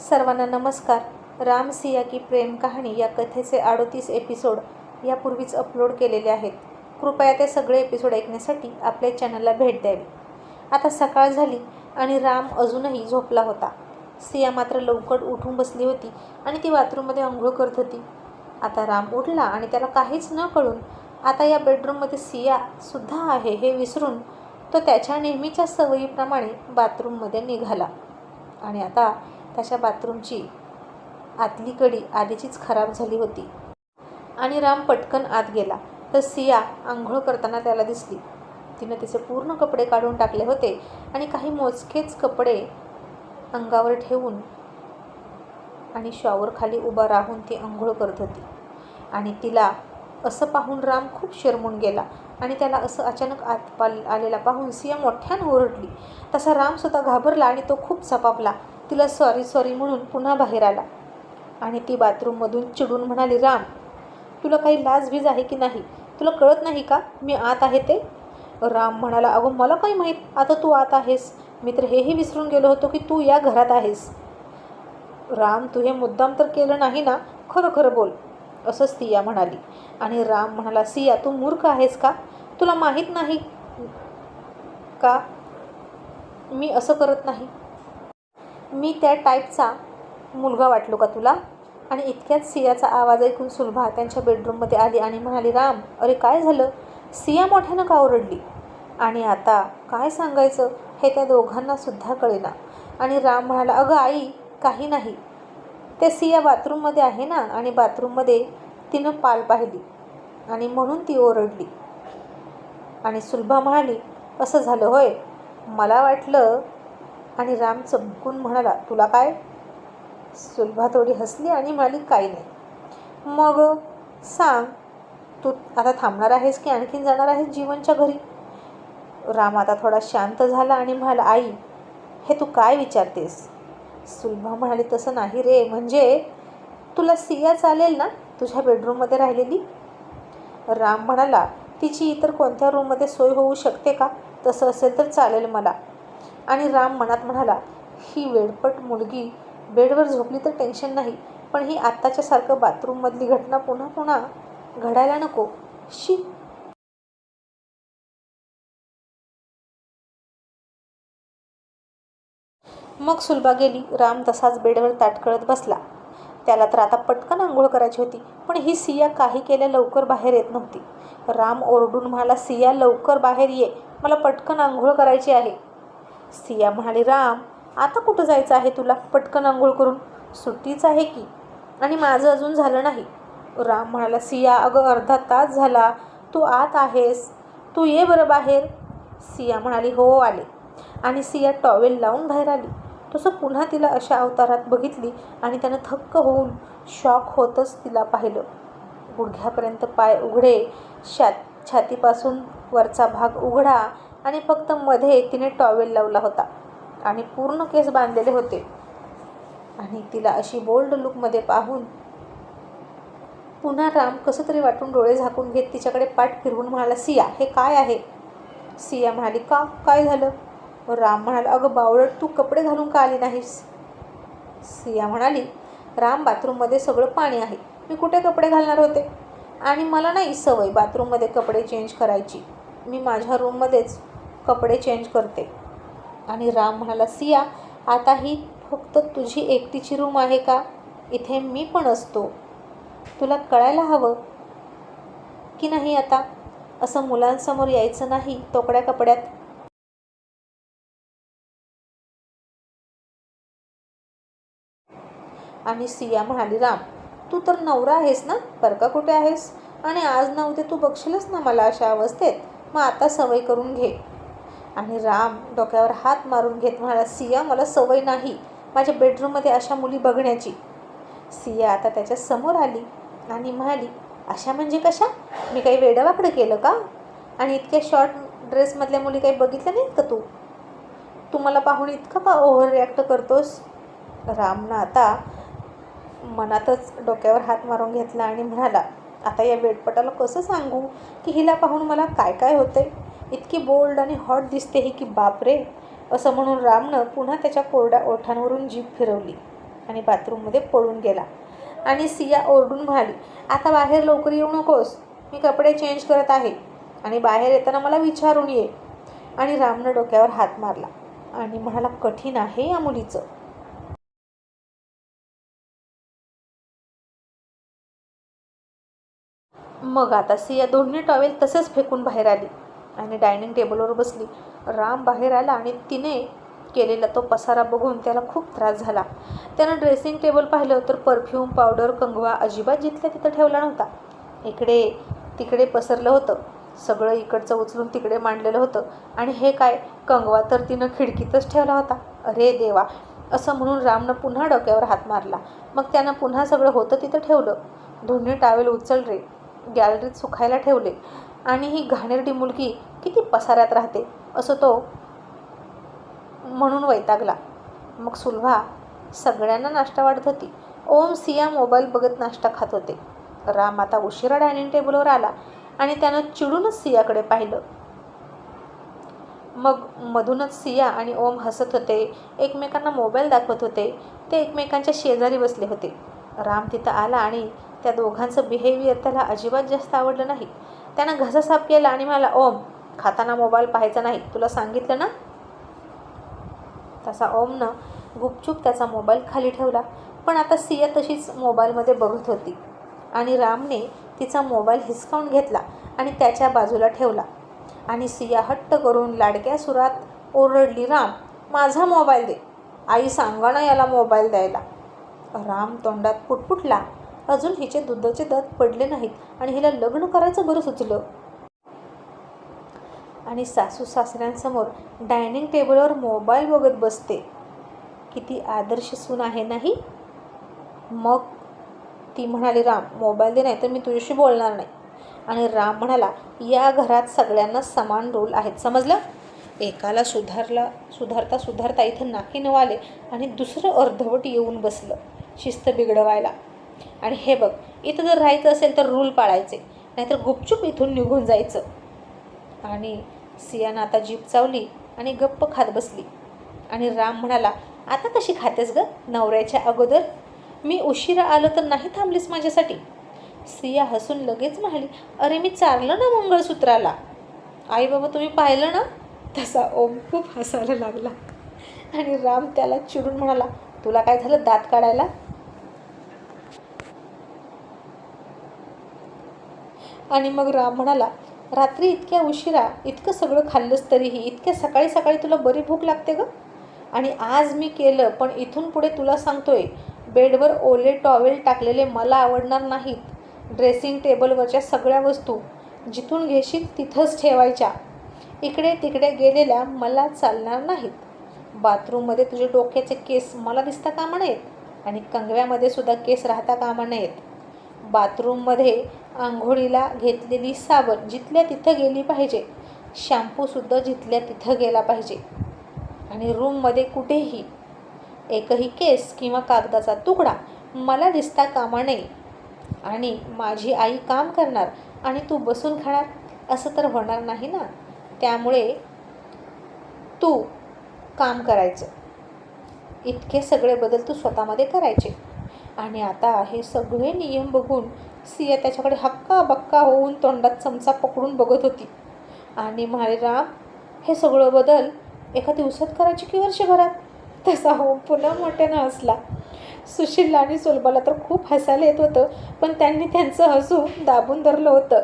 सर्वांना नमस्कार. राम सिया की प्रेम कहाणी या कथेचे अडोतीस एपिसोड यापूर्वीच अपलोड केलेले आहेत. कृपया ते सगळे एपिसोड ऐकण्यासाठी आपल्या चॅनलला भेट द्यावी. आता सकाळ झाली आणि राम अजूनही झोपला होता. सिया मात्र लवकर उठून बसली होती आणि ती बाथरूममध्ये आंघोळ करत होती. आता राम उठला आणि त्याला काहीच न कळून आता या बेडरूममध्ये सियासुद्धा आहे हे विसरून तो त्याच्या नेहमीच्या सवयीप्रमाणे बाथरूममध्ये निघाला. आणि आता त्याच्या बाथरूमची आतली कडी आधीचीच खराब झाली होती. आणि राम पटकन आत गेला. तर सिया आंघोळ करताना त्याला दिसली. तिनं तिचे पूर्ण कपडे काढून टाकले होते आणि काही मोजकेच कपडे अंगावर ठेवून आणि शॉवरखाली उभा राहून ती आंघोळ करत होती. आणि तिला असं पाहून राम खूप शरमून गेला आणि त्याला असं अचानक आत पाल आलेला पाहून सिया मोठ्यानं ओरडली. तसा रामसुद्धा घाबरला आणि तो खूप सपापला. तिला सॉरी सॉरी म्हणून पुन्हा बाहेर आला. आणि ती बाथरूममधून चिडून म्हणाली राम तुला काही लाजबीज आहे की नाही? तुला कळत नाही का मी आत आहे ते? राम म्हणाला अगं मला काही माहीत? आता तू आत आहेस. मी तर हेही विसरून गेलो होतो की तू या घरात आहेस. राम तू हे मुद्दाम तर केलं नाही ना? खरं खरं बोल. असं सिया म्हणाली. आणि राम म्हणाला सिया तू मूर्ख आहेस का? तुला माहीत नाही का मी असं करत नाही? मी त्या टाईपचा मुलगा वाटलो का तुला? आणि इतक्यात सियाचा आवाज ऐकून सुलभा त्यांच्या बेडरूममध्ये आली आणि म्हणाली राम अरे काय झालं? सिया मोठ्यानं का ओरडली? आणि आता काय सांगायचं हे त्या दोघांना सुद्धा कळेना. आणि राम म्हणाला अगं आई काही नाही. ते सिया बाथरूममध्ये आहे ना आणि बाथरूममध्ये तिनं पाल पाहिली आणि म्हणून ती ओरडली. आणि सुलभा म्हणाली असं झालं होय? मला वाटलं आणि राम चमकून म्हणाला तुला काय? सुलभा थोडी हसली आणि म्हणाली काही नाही. मग सांग तू आता थांबणार आहेस की आणखीन जाणार आहेस जीवनच्या घरी? राम आता थोडा शांत झाला आणि म्हणाला आई हे तू काय विचारतेस? सुलभा म्हणाली तसं नाही रे म्हणजे तुला सिया चालेल ना? तुझ्या बेडरूममध्ये राहिलेली? राम म्हणाला तिची इतर कोणत्या रूममध्ये सोय होऊ शकते का? तसं असेल तर चालेल मला. आणि राम मनात म्हणाला ही वेडपट मुलगी बेडवर झोपली तर टेन्शन नाही पण ही आत्ताच्यासारखं बाथरूममधली घटना पुन्हा पुन्हा घडायला नको. शी. मग सुलभा गेली राम तसाच बेडवर ताटकळत बसला. त्याला तर आता पटकन आंघोळ करायची होती पण ही सिया काही केल्या लवकर बाहेर येत नव्हती. राम ओरडून म्हणाला सिया लवकर बाहेर ये. मला पटकन आंघोळ करायची आहे. सिया म्हणाली राम आता कुठं जायचं आहे तुला? पटकन आंघोळ करून. सुट्टीच आहे की? आणि माझं अजून झालं नाही. राम म्हणाला सिया अगं अर्धा तास झाला. तू आत आहेस. तू ये बरं बाहेर. सिया म्हणाली हो आले. आणि सिया टॉवेल लावून बाहेर आली. तसं पुन्हा तिला अशा अवतारात बघितली आणि त्यानं थक्क होऊन शॉक होतच तिला पाहिलं. गुडघ्यापर्यंत पाय उघडे शात छातीपासून वरचा भाग उघडा आणि फक्त मध्ये तिने टॉवेल लावला होता. आणि पूर्ण केस बांधलेले होते. आणि तिला अशी बोल्ड लुकमध्ये पाहून पुन्हा राम कसं तरी वाटून डोळे झाकून घेत तिच्याकडे पाठ फिरवून म्हणाला सिया हे काय आहे? सिया म्हणाली का? काय झालं? राम म्हणाला अगं बावळट तू कपडे घालून का आली नाहीस? सिया म्हणाली राम बाथरूममध्ये सगळं पाणी आहे. मी कुठे कपडे घालणार होते? आणि मला नाही सवय बाथरूममध्ये कपडे चेंज करायची. मी माझ्या रूममध्येच कपडे चेंज करते. आणि राम म्हणाला सिया आता ही फक्त तुझी एकटीची रूम आहे का? इथे मी पण असतो. तुला कळायला हवं की नाही आता? असं मुलांसमोर यायचं नाही तोकड्या कपड्यात. आणि सिया म्हणाली राम तू तर नवरा आहेस ना? परका कुठे आहेस? आणि आज ना उद्या तू बघशीलच ना मला अशा अवस्थेत. मग आता सवय करून घे. आणि राम डोक्यावर हात मारून घेत म्हणाला सिया मला सवय नाही माझ्या बेडरूममध्ये अशा मुली बघण्याची. सिया आता त्याच्यासमोर आली आणि म्हणाली अशा म्हणजे कशा? मी काही वेडावाकडं केलं का? आणि इतक्या शॉर्ट ड्रेसमधल्या मुली काही बघितल्या नाहीत का तू? तू मला पाहून इतकं का ओव्हर रिॲक्ट करतोस? रामनं आता मनातच डोक्यावर हात मारून घेतला आणि म्हणाला आता या वेडपटाला कसं सांगू? की हिला पाहून मला काय काय होतंय? इतकी बोल्ड आणि हॉट दिसते ही की बापरे असं म्हणून रामनं पुन्हा त्याच्या कोरड्या ओठांवरून जीभ फिरवली आणि बाथरूममध्ये पळून गेला. आणि सिया ओरडून म्हणाली आता बाहेर लवकर येऊ नकोस मी कपडे चेंज करत आहे आणि बाहेर येताना मला विचारून ये. आणि रामनं डोक्यावर हात मारला आणि म्हणाला कठीण आहे या मुलीचं. मग आता सिया दोन्ही टॉवेल तसेच फेकून बाहेर आली. आणि डायनिंग टेबलवर बसली. राम बाहेर आला आणि तिने केलेला तो पसारा बघून त्याला खूप त्रास झाला. त्यानं ड्रेसिंग टेबल पाहिलं तर परफ्यूम पावडर कंगवा अजिबात जिथल्या तिथं ठेवला नव्हता. इकडे तिकडे पसरलं होतं. सगळं इकडचं उचलून तिकडे मांडलेलं होतं. आणि हे काय कंगवा तर तिनं खिडकीतच ठेवला होता. अरे देवा! असं म्हणून रामनं पुन्हा डोक्यावर हात मारला. मग त्यानं पुन्हा सगळं होतं तिथं ठेवलं. दोन्ही टावेल उचल रे. गॅलरीत सुखायला ठेवले. आणि ही घाणेरडी मुलगी किती पसाऱ्यात राहते असं तो म्हणून वैतागला. मग सुलभा सगळ्यांना नाश्ता वाढत होती. ओम सिया मोबाईल बघत नाश्ता खात होते. राम आता उशिरा डायनिंग टेबलवर आला आणि त्यानं चिडूनच सियाकडे पाहिलं. मग मधूनच सिया आणि ओम हसत होते एकमेकांना मोबाईल दाखवत होते ते एकमेकांच्या शेजारी बसले होते. राम तिथं आला आणि त्या दोघांचं बिहेवियर त्याला अजिबात जास्त आवडलं नाही. त्यानं घसा साफ केला आणि म्हणाला ओम खाताना मोबाईल पाहायचा नाही. तुला सांगितलं ना? तसा ओमनं गुपचूप त्याचा मोबाईल खाली ठेवला. पण आता सिया तशीच मोबाईलमध्ये बघत होती. आणि रामने तिचा मोबाईल हिसकावून घेतला आणि त्याच्या बाजूला ठेवला. आणि सिया हट्ट करून लाडक्या सुरात ओरडली राम माझा मोबाईल दे. आई सांगा ना याला मोबाईल द्यायला. राम तोंडात पुटपुटला. अजून हिचे दुधाचे दात पडले नाहीत आणि हिला लग्न करायचं बरं सुचलं. आणि सासू सासऱ्यांसमोर डायनिंग टेबलवर मोबाईल बघत बसते. किती आदर्श सून आहे नाही? मग ती म्हणाली राम मोबाईल दे नाही तर मी तुझ्याशी बोलणार नाही. आणि राम म्हणाला या घरात सगळ्यांना समान रोल आहेत. समजलं? एकाला सुधारला सुधारता सुधारता इथं नाकी नवाले आले आणि दुसरं अर्धवट येऊन बसलं शिस्त बिघडवायला. आणि हे बघ इथं जर राहायचं असेल तर रूल पाळायचे. नाहीतर गुपचूप इथून निघून जायचं. आणि सियानं आता जीप चावली आणि गप्प खात बसली. आणि राम म्हणाला आता कशी खातेस ग? नवऱ्याच्या अगोदर? मी उशिरा आलो तर नाही थांबलीस माझ्यासाठी? सिया हसून लगेच म्हणाली अरे मी चारलं ना मंगळसूत्राला. आई बाबा तुम्ही पाहिलं ना? तसा ओम खूप हसायला लागला. आणि राम त्याला चिडून म्हणाला तुला काय झालं दात काढायला? आणि मग राम म्हणाला रात्री इतक्या उशिरा इतकं सगळं खाल्लंस तरीही इतक्या सकाळी सकाळी तुला बरी भूक लागते ग? आणि आज मी केलं पण इथून पुढे तुला सांगतोय बेडवर ओले टॉवेल टाकलेले मला आवडणार नाहीत. ड्रेसिंग टेबलवरच्या सगळ्या वस्तू जिथून घेशील तिथंच ठेवायच्या. इकडे तिकडे गेलेल्या मला चालणार नाहीत. बाथरूममध्ये तुझे डोक्याचे केस मला दिसता कामा नयेत? आणि कंगव्यामध्ये सुद्धा केस राहता कामा नयेत? बाथरूममध्ये आंघोळीला घेतलेली साबण जिथल्या तिथं गेली पाहिजे. शॅम्पूसुद्धा जिथल्या तिथं गेला पाहिजे. आणि रूममध्ये कुठेही एकही केस किंवा कागदाचा तुकडा मला दिसता कामा नये. आणि माझी आई काम करणार आणि तू बसून खाणार असं तर होणार नाही ना? त्यामुळे तू काम करायचं. इतके सगळे बदल तू स्वतःमध्ये करायचे. आणि आता हे सगळे नियम बघून सिया त्याच्याकडे हक्का बक्का होऊन तोंडात चमचा पकडून बघत होती. आणि म्हणाले राम हे सगळं बदल एका दिवसात करायचे की वर्षभरात? तसा हो पुन्हा मोठ्यानं हसला. सुशीलला आणि सुलभाला तर खूप हसायला येत होतं पण त्यांनी त्यांचं हसू दाबून धरलं होतं.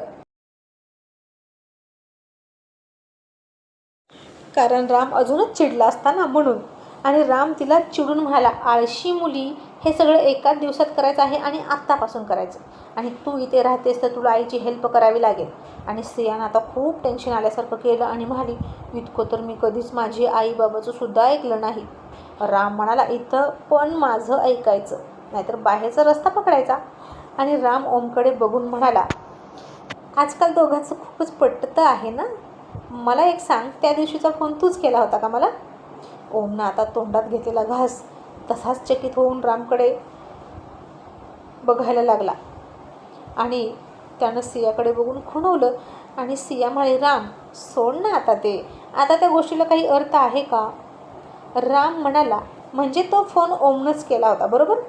कारण राम अजूनच चिडला असताना म्हणून. आणि राम तिला चिडून म्हणाला आळशी मुली हे सगळं एकाच दिवसात करायचं आहे आणि आत्तापासून करायचं. आणि तू इथे राहतेस तर तुला आईची हेल्प करावी लागेल. आणि स्त्रियानं आता खूप टेन्शन आल्यासारखं केलं आणि म्हणाली इतकं तर मी कधीच माझी आई बाबाचं सुद्धा ऐकलं नाही. राम म्हणाला इथं पण माझं ऐकायचं. नाहीतर बाहेरचा रस्ता पकडायचा. आणि राम ओमकडे बघून म्हणाला आजकाल दोघांचं खूपच पटतं आहे ना? मला एक सांग त्या दिवशीचा फोन तूच केला होता का मला? ओमनं आता तोंडात घेतलेला घास तसाच चकित होऊन रामकडे बघायला लागला. आणि त्यानं सियाकडे बघून खुणवलं आणि सिया म्हणाली राम सोड ना आता ते. आता त्या गोष्टीला काही अर्थ आहे का? राम म्हणाला म्हणजे तो फोन ओमनंच केला होता बरोबर?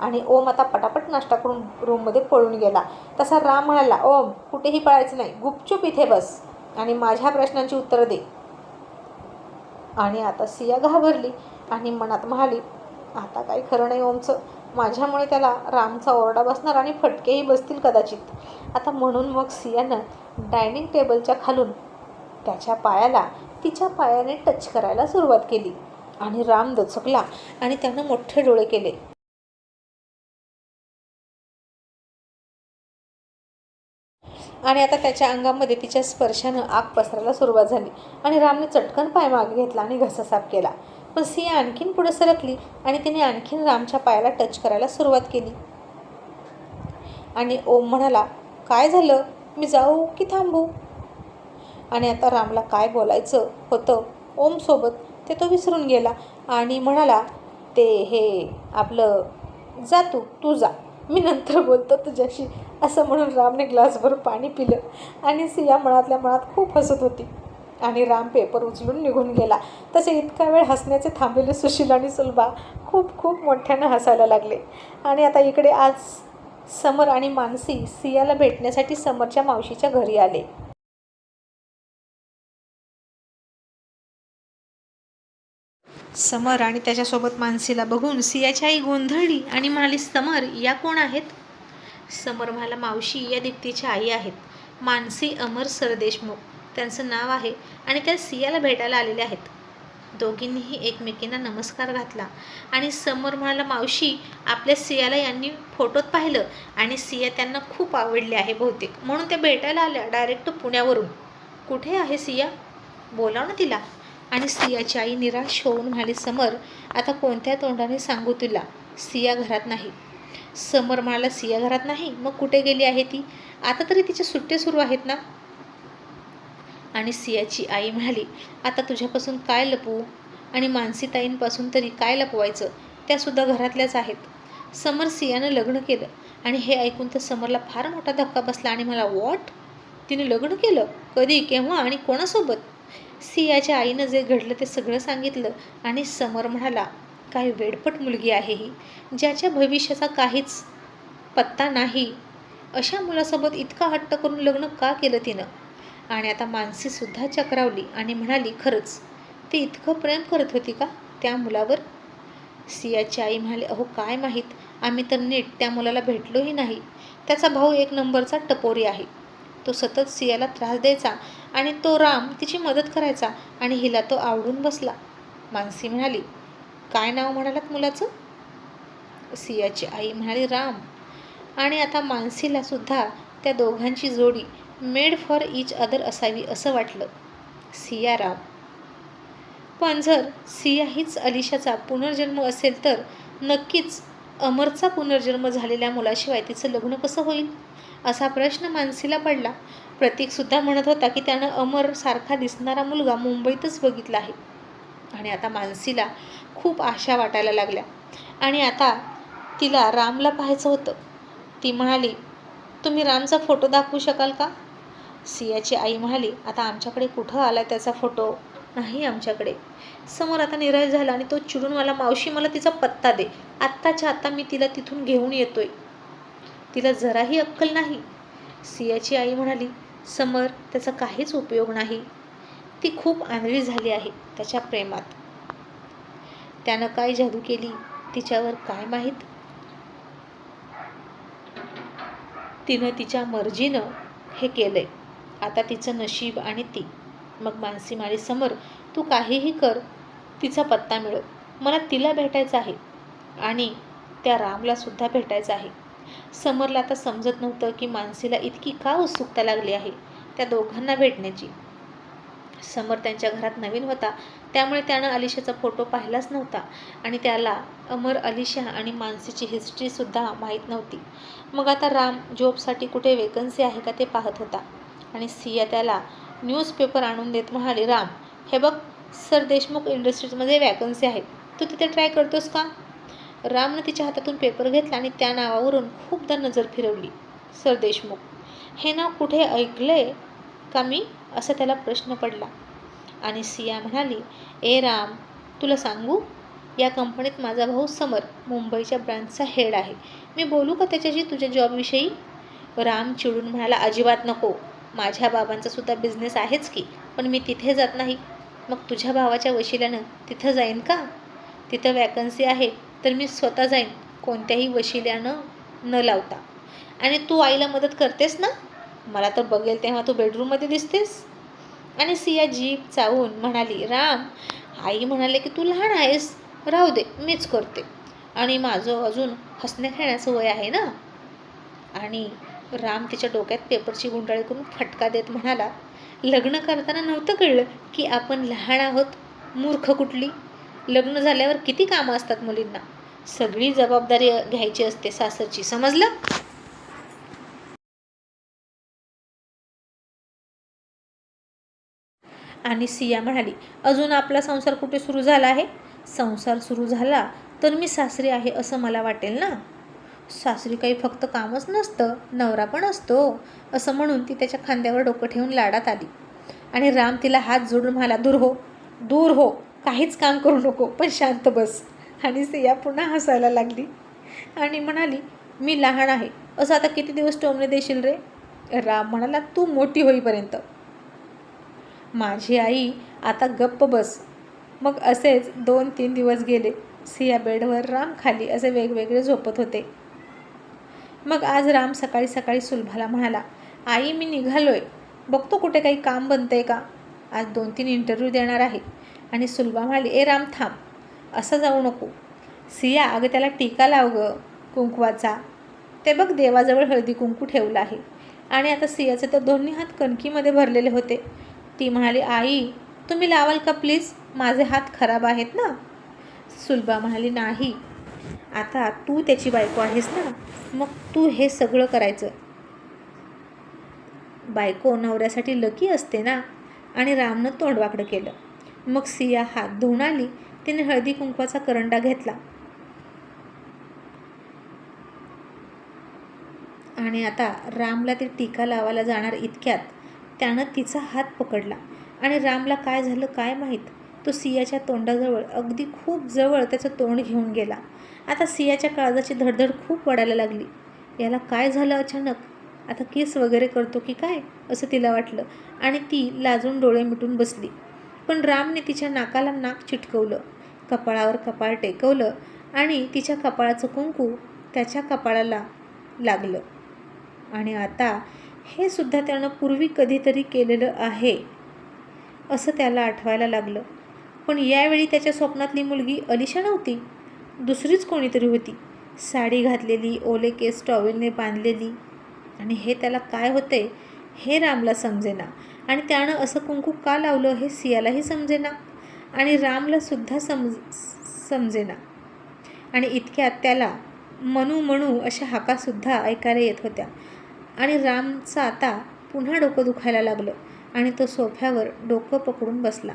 आणि ओम आता पटापट नाश्ता करून रूममध्ये पळून गेला. तसा राम म्हणाला ओम कुठेही पळायचं नाही. गुपचूप इथे बस आणि माझ्या प्रश्नांची उत्तरं दे. आणि आता सिया घाबरली आणि मनात म्हणाली आता काही खरं नाही ओमचं. माझ्यामुळे त्याला रामचा ओरडा बसणार आणि फटकेही बसतील कदाचित. आता म्हणून मग सियानं डायनिंग टेबलच्या खालून त्याच्या पायाला तिच्या पायाने टच करायला सुरुवात केली. आणि राम दचकला आणि त्यानं मोठे डोळे केले. आणि आता त्याच्या अंगामध्ये तिच्या स्पर्शानं आग पसरायला सुरुवात झाली. आणि रामने चटकन पाय मागे घेतला आणि घसा साफ केला. पण सिया आणखीन पुढे सरकली आणि तिने आणखीन रामच्या पायाला टच करायला सुरुवात केली. आणि ओम म्हणाला काय झालं? मी जाऊ की थांबू? आणि आता रामला काय बोलायचं होतं ओमसोबत ते तो विसरून गेला आणि म्हणाला ते हे आपलं जा तू तू जा. मी नंतर बोलतो तुझ्याशी असं म्हणून रामने ग्लासभर पाणी पिलं आणि सिया मनातल्या मनात खूप हसत होती. आणि राम पेपर उचलून निघून गेला. तसे इतका वेळ हसण्याचे थांबलेले सुशील आणि सुलभा खूप खूप मोठ्यानं हसायला लागले. आणि आता इकडे आज समर आणि मानसी सियाला भेटण्यासाठी समरच्या मावशीच्या घरी आले. समर आणि त्याच्यासोबत मानसीला बघून सियाची आई गोंधळली आणि म्हणाली समर या कोण आहेत? समर म्हणाला मावशी या दीप्तीच्या आई आहेत. मानसी अमर सरदेशमुख. त्यांचं नाव आहे आणि त्या सियाला भेटायला आलेले आहेत. दोघींनीही एकमेकींना नमस्कार घातला आणि समोर म्हणाला मावशी आपल्या सियाला यांनी फोटोत पाहिलं आणि सिया त्यांना खूप आवडली आहे बहुतेक. म्हणून त्या भेटायला आल्या डायरेक्ट पुण्यावरून. कुठे आहे सिया? बोलाव ना तिला. आणि सियाची आई निराश होऊन म्हणाली समर आता कोणत्या तोंडाने सांगू तुला? सिया घरात नाही. समर म्हणाला सिया घरात नाही? मग कुठे गेली आहे ती? आता तरी तिचे सुट्टे सुरू आहेत ना? आणि सियाची आई म्हणाली आता तुझ्यापासून काय लपवू? आणि मानसीताईंपासून तरी काय लपवायचं? त्यासुद्धा घरातल्याच आहेत. समर सियानं लग्न केलं आणि हे ऐकून तर समरला फार मोठा धक्का बसला आणि मला वॉट तिने लग्न केलं? कधी केव्हा आणि कोणासोबत? सियाच्या आईनं जे घडलं ते सगळं सांगितलं आणि समर म्हणाला काय वेडपट मुलगी आहे ही ज्याच्या भविष्याचा काहीच पत्ता नाही. अशा मुलासोबत इतका हट्ट करून लग्न का केलं तिनं? आणि आता मानसीसुद्धा चक्रावली आणि म्हणाली खरंच ती इतकं प्रेम करत होती का? त्या मुलावर. सियाची आई म्हणाली अहो काय माहीत आम्ही तर नीट त्या मुलाला भेटलोही नाही. त्याचा भाऊ एक नंबरचा टपोरी आहे. तो सतत सियाला त्रास द्यायचा आणि तो राम तिची मदत करायचा आणि हिला तो आवडून बसला. मानसी म्हणाली काय नाव म्हणालात मुलाचं? सियाची आई म्हणाली राम. आणि आता मानसीला सुद्धा त्या दोघांची जोडी मेड फॉर इच अदर असावी असं वाटलं. सिया राम. पण जर सिया हीच अलिशाचा पुनर्जन्म असेल तर नक्कीच अमरचा पुनर्जन्म झालेल्या मुलाशिवाय तिचं लग्न कसं होईल? असा प्रश्न मानसीला पडला. प्रतीकसुद्धा म्हणत होता की त्यानं अमर सारखा दिसणारा मुलगा मुंबईतच बघितला आहे. आणि आता मानसीला खूप आशा वाटायला लागल्या. आणि आता तिला रामला पाहायचं होतं. ती म्हणाली तुम्ही रामचा फोटो दाखवू शकाल का? सियाची आई म्हणाली आता आमच्याकडे कुठं आला त्याचा फोटो? नाही आमच्याकडे. समोर आता निराश झाला आणि तो चिडून मला मावशी मला तिचा पत्ता दे. आत्ताच्या आत्ता मी तिला तिथून घेऊन येतोय. तिला जराही अक्कल नाही. सियाची आई म्हणाली समर त्याचा काहीच उपयोग नाही. ती खूप आंधळी झाली आहे त्याच्या प्रेमात. त्यानं काय जादू केली तिच्यावर काय माहीत? तिनं तिच्या मर्जीनं हे केलंय. आता तिचं नशीब आणि ती. मग मानसी माळीसमोर तू काहीही कर तिचा पत्ता मिळव मला तिला भेटायचं आहे आणि त्या रामला सुद्धा भेटायचं आहे. समरला आता समजत नव्हतं की मानसीला इतकी का उत्सुकता लागली आहे त्या दोघांना भेटण्याची. समर त्यांच्या घरात नवीन होता त्यामुळे त्यानं अलिशाचा फोटो पाहिलाच नव्हता आणि त्याला अमर अलिशा आणि मानसीची हिस्ट्रीसुद्धा माहीत नव्हती. मग आता राम जॉबसाठी कुठे वेकन्सी आहे का ते पाहत होता. आणि सिया त्याला न्यूजपेपर आणून देत म्हणाली राम हे बघ सर देशमुख इंडस्ट्रीजमध्ये वॅकन्सी आहे तू तिथे ट्राय करतोस का? रामनं तिच्या हातातून पेपर घेतला आणि त्या नावावरून खूपदा नजर फिरवली. सर देशमुख हे नाव कुठे ऐकलंय का मी? असा त्याला प्रश्न पडला. आणि सिया म्हणाली ए राम तुला सांगू? या कंपनीत माझा भाऊ समर मुंबईच्या ब्रँचचा हेड आहे. मी बोलू का त्याच्याशी तुझ्या जॉबविषयी राम चिडून म्हणाला अजिबात नको. माझ्या बाबांचा सुद्धा बिझनेस आहेच की पण मी तिथे जात नाही. मग तुझ्या भावाच्या वशिल्यानं तिथं जाईन का? तिथं वॅकन्सी आहे तर मी स्वतः जाईन. कोणत्याही वशिल्यानं न लावता. आणि तू आईला मदत करतेस ना? मला तर बघेल तेव्हा तू बेडरूममध्ये दिसतेस. आणि सिया जीप चावून म्हणाली राम आई म्हणाले की तू लहान आहेस. राहू दे मीच करते. आणि माझं अजून हसण्या खेळण्याचं वय आहे ना? आणि राम तिच्या डोक्यात पेपरची गुंडाळी करून फटका देत म्हणाला लग्न करताना नव्हतं कळलं की आपण लहान आहोत मूर्ख कुठली? लग्न झाल्यावर किती कामं असतात मुलींना? सगळी जबाबदारी घ्यायची असते सासरची समजलं? आणि सिया म्हणाली अजून आपला संसार कुठे सुरू झाला आहे? संसार सुरू झाला तर मी सासरी आहे असं मला वाटेल ना? सासरी काही फक्त कामच नसतं नवरा पण असतो असं म्हणून ती त्याच्या खांद्यावर डोकं ठेवून लाडात आली. आणि राम तिला हात जोडून म्हणाला दूर हो दूर हो काहीच काम करू नको पण शांत बस. आणि सिया पुन्हा हसायला लागली. आणि म्हणाली मी लहान आहे असं आता किती दिवस टोमणे देशील रे? राम म्हणाला तू मोठी होईपर्यंत. माझी आई आता गप्प बस. मग असेच दोन तीन दिवस गेले. सिया बेडवर राम खाली असे वेगवेगळे झोपत होते. मग आज राम सकाळी सकाळी सुलभाला म्हणाला आई मी निघालोय. बघतो कुठे काही काम बनतंय का? आज दोन तीन इंटरव्ह्यू देणार आहे. आणि सुलभा म्हणाली ए राम थांब. असं जाऊ नको. सिया अगं त्याला टीका लाव गं. कुंकवाचा ते बघ देवाजवळ हळदी कुंकू ठेवलं आहे. आणि आता सियाचे तर दोन्ही हात कणकीमध्ये भरलेले होते. ती म्हणाली आई तुम्ही लावाल का प्लीज? माझे हात खराब आहेत ना. सुलभा म्हणाली नाही. आता तू त्याची बायको आहेस ना मग तू हे सगळं करायचं. बायको नवऱ्यासाठी लकी असते ना? आणि रामनं तोंडवाकडं केलं. मग सिया हात धुवून आली तिने हळदी कुंकवाचा करंडा घेतला. आणि आता रामला ती टीका लावायला जाणार इतक्यात त्यानं तिचा हात पकडला. आणि रामला काय झालं काय माहीत? तो सियाच्या तोंडाजवळ अगदी खूप जवळ त्याचं तोंड घेऊन गेला. आता सियाच्या काळजाची धडधड खूप वाढायला लागली. याला काय झालं अचानक? आता केस वगैरे करतो की काय? असं तिला वाटलं. आणि ती लाजून डोळे मिटून बसली. पण रामने तिच्या नाकाला नाक चिटकवलं. कपाळावर कपाळ टेकवलं आणि तिच्या कपाळाचं कुंकू त्याच्या कपाळाला लागलं. आणि आता हे सुद्धा त्यानं पूर्वी कधीतरी केलेलं आहे असं त्याला आठवायला लागलं. पण यावेळी त्याच्या स्वप्नातली मुलगी अलिशा नव्हती. दुसरीच कोणीतरी होती. साडी घातलेली ओले केस टॉवेलने बांधलेली. आणि हे त्याला काय होते हे रामला समजेना. आणि त्यानं असं कुंकू का लावलं हे सियालाही समजेना. आणि रामला सुद्धा समज समजेना. आणि इतक्यात त्याला मनू म्हणू अशा हाकासुद्धा ऐकायला येत होत्या. आणि रामचं आता पुन्हा डोकं दुखायला लागलं. आणि तो सोफ्यावर डोकं पकडून बसला.